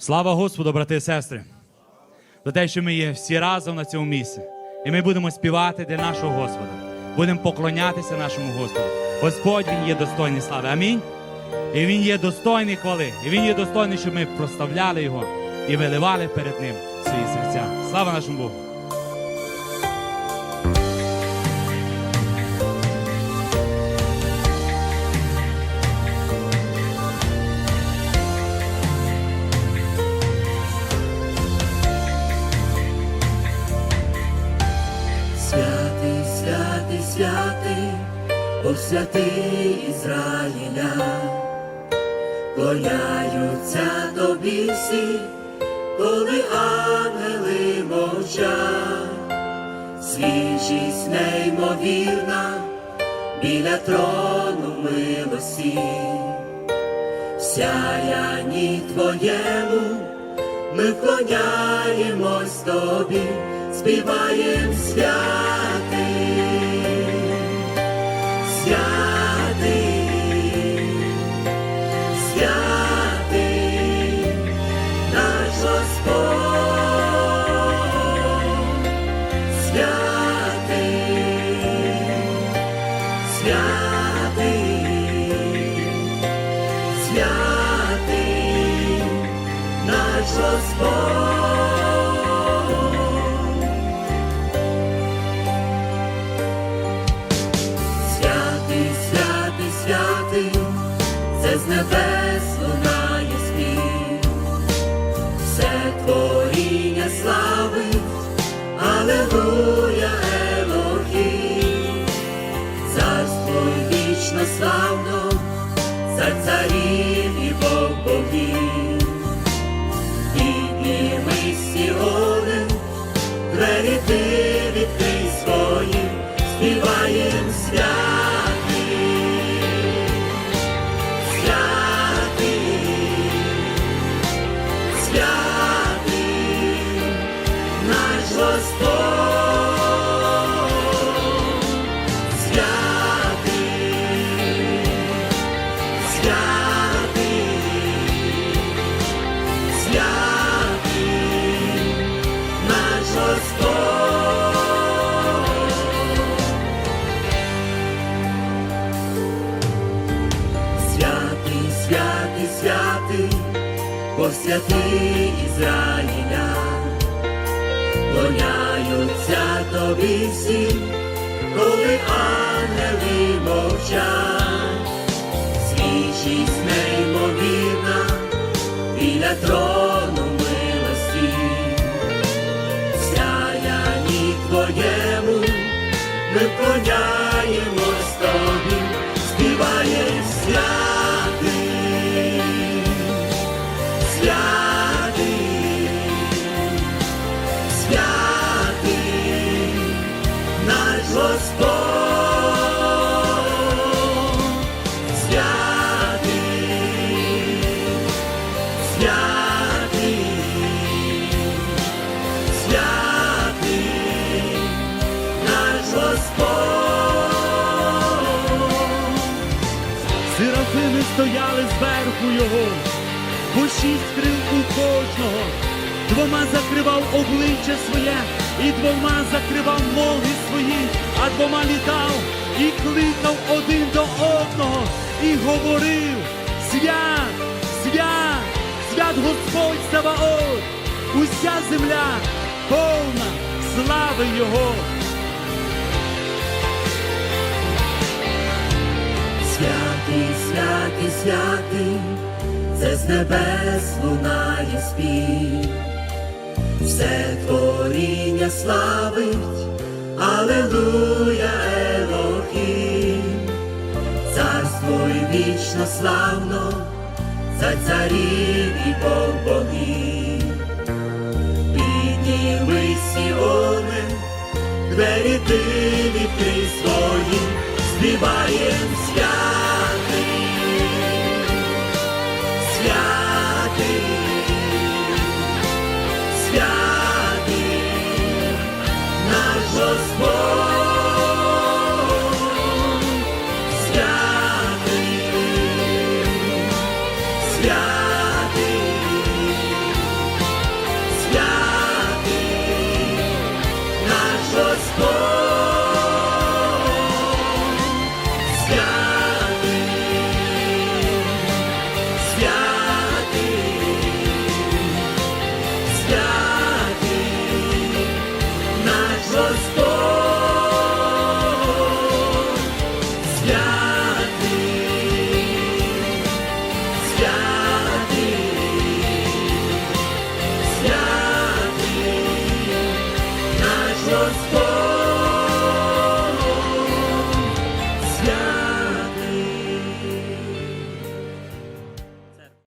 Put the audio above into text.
Слава Господу, брати і сестри, за те, що ми є всі разом на цьому місці. І ми будемо співати для нашого Господа. Будемо поклонятися нашому Господу. Господь Він є достойний слави. Амінь. І Він є достойний хвали. І Він є достойний, щоб ми проставляли Його і виливали перед Ним свої серця. Слава нашому Богу! Бог святий Ізраїля, клоняються тобі всі, коли ангели мовчать, свіжість неймовірна біля трону милості, в сяянні твоєму ми вклоняємось тобі, співаєм святий, Господь, святий, святий, святий, наш Господь. Святий, святий, святий, це з небес творіння славить, святий Ізраїля, боняються тобі всі, Господь. Стояли зверху його, по шість крил у кожного, двома закривав обличчя своє, і двома закривав ноги свої, а двома літав і кликав один до одного, і говорив: Свят, свят, свят Господь Саваот, уся земля повна слави Його. Святий, святий, це з небес лунає спів, все творіння славить, Алелуя, Елохім, царство й вічно славно, за царів і Бог підніми Сіони, двері ти свої, співаєм свят. Christmas.